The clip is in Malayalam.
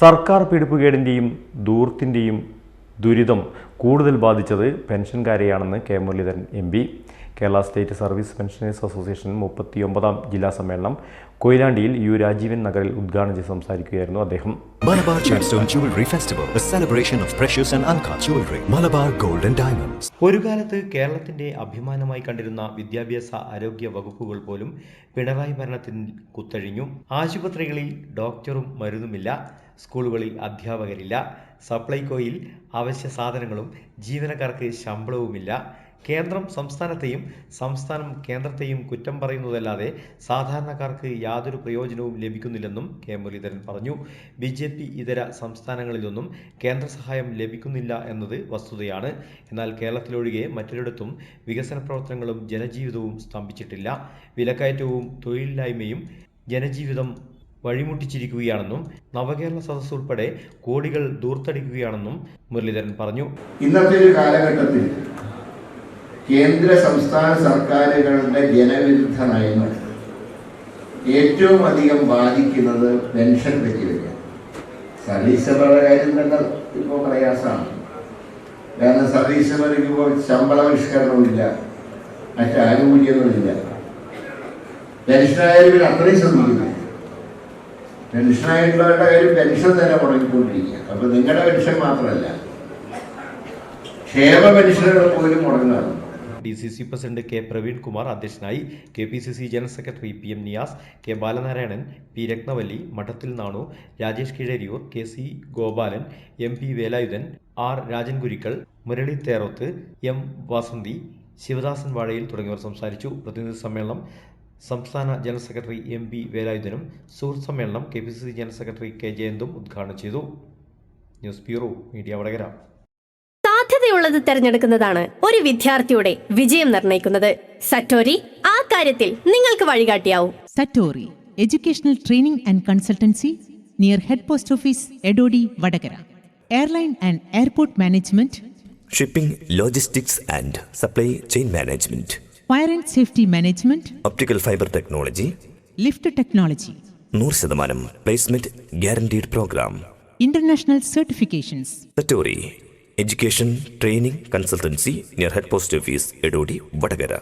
സർക്കാർ പിടിപ്പുകേടിന്റെയും ദൂർത്തിന്റെയും ദുരിതം കൂടുതൽ ബാധിച്ചത് പെൻഷൻകാരെയാണെന്ന് K Muraleedharan M P. Kerala state service pensioners association മുപ്പത്തിയൊമ്പതാം ജില്ലാ സമ്മേളനം കൊയിലാണ്ടിയിൽ യു രാജീവൻ നഗറിൽ ഉദ്ഘാടനം ചെയ്ത് സംസാരിക്കുകയായിരുന്നു അദ്ദേഹം. Malabar Jewelry Festival, celebration of of and and uncut Malabar Malabar Gold and ഒരു കാലത്ത് കേരളത്തിന്റെ അഭിമാനമായി കണ്ടിരുന്ന വിദ്യാഭ്യാസ ആരോഗ്യ വകുപ്പുകൾ പോലും പിണറായി ഭരണത്തിൽ കുത്തഴിഞ്ഞു. ആശുപത്രികളിൽ ഡോക്ടറും മരുന്നുമില്ല. സ്കൂളുകളിൽ അധ്യാപകരില്ല. സപ്ലൈകോയിൽ അവശ്യ സാധനങ്ങളും ജീവനക്കാർക്ക് ശമ്പളവുമില്ല. കേന്ദ്രം സംസ്ഥാനത്തെയും സംസ്ഥാനം കേന്ദ്രത്തെയും കുറ്റം പറയുന്നതല്ലാതെ സാധാരണക്കാർക്ക് യാതൊരു പ്രയോജനവും ലഭിക്കുന്നില്ലെന്നും കെ. മുരളീധരൻ പറഞ്ഞു. ബി ജെ പി ഇതര സംസ്ഥാനങ്ങളിലൊന്നും കേന്ദ്ര സഹായം ലഭിക്കുന്നില്ല എന്നത് വസ്തുതയാണ്. എന്നാൽ കേരളത്തിലൊഴികെ മറ്റൊരിടത്തും വികസന പ്രവർത്തനങ്ങളും ജനജീവിതവും സ്തംഭിച്ചിട്ടില്ല. വിലക്കയറ്റവും തൊഴിലില്ലായ്മയും ജനജീവിതം വഴിമുട്ടിച്ചിരിക്കുകയാണെന്നും നവകേരള സദസ് ഉൾപ്പെടെ കോടികൾ ദൂർത്തടിക്കുകയാണെന്നും മുരളീധരൻ പറഞ്ഞു. ഇന്നത്തെ ഒരു കാലഘട്ടത്തിൽ കേന്ദ്ര സംസ്ഥാന സർക്കാരുകളുടെ ജനവിരുദ്ധ നയങ്ങൾ ഏറ്റവും അധികം ബാധിക്കുന്നത് പെൻഷൻ പറ്റിയൊക്കെയാണ് സർവീസ് സഭയുടെ കാര്യം തന്നെ ഇപ്പോൾ പ്രയാസമാണ്. കാരണം സർവീസ് സഭയ്ക്ക് ഇപ്പോൾ ശമ്പള പരിഷ്കരണമില്ല മറ്റ് ആനുകൂല്യങ്ങളില്ല പെൻഷനായാലും അത്രയും ശ്രദ്ധിക്കുന്നില്ല പെൻഷനായിട്ടുള്ളവരുടെ കാര്യം പെൻഷൻ തന്നെ മുടങ്ങിക്കൊണ്ടിരിക്കുക. അപ്പൊ നിങ്ങളുടെ പെൻഷൻ മാത്രമല്ല. ക്ഷേമ പെൻഷനുകൾ പോലും മുടങ്ങുകയാണ്. D C C president K Praveen Kumar അധ്യക്ഷനായി K P C C general secretary P M Niyas K Balanarayanan P Ratnavalli Madathil Nanu Rajesh Keezhariyur K C Gopalan M P Velayudhan R Rajan Gurukkal Murali Theroth M Vasanthi Sivadasan Vazhayil തുടങ്ങിയവർ സംസാരിച്ചു. പ്രതിനിധി സമ്മേളനം സംസ്ഥാന ജനറൽ സെക്രട്ടറി എം പി വേലായുധനും സുഹൃത്ത് സമ്മേളനം K P C C general secretary K ജയന്തും ഉദ്ഘാടനം ചെയ്തു. News bureau media Vadakara. സാധ്യതയുള്ളത് തെരഞ്ഞെടുക്കുന്നതാണ് ഒരു വിദ്യാർത്ഥിയുടെ വിജയം നിർണയിക്കുന്നത്. സറ്റോരി ആ കാര്യത്തിൽ നിങ്ങൾക്ക് വഴികാട്ടിയാവും. Satori educational training and consultancy near head post office Edodi Vadakara. Airline and airport management. Shipping logistics and supply chain management. Fire and Safety Management, Optical Fiber Technology, Lift Technology, നൂറ് ശതമാനം placement guaranteed program Certifications. Satori education training consultancy near head post office Edodi Vadakara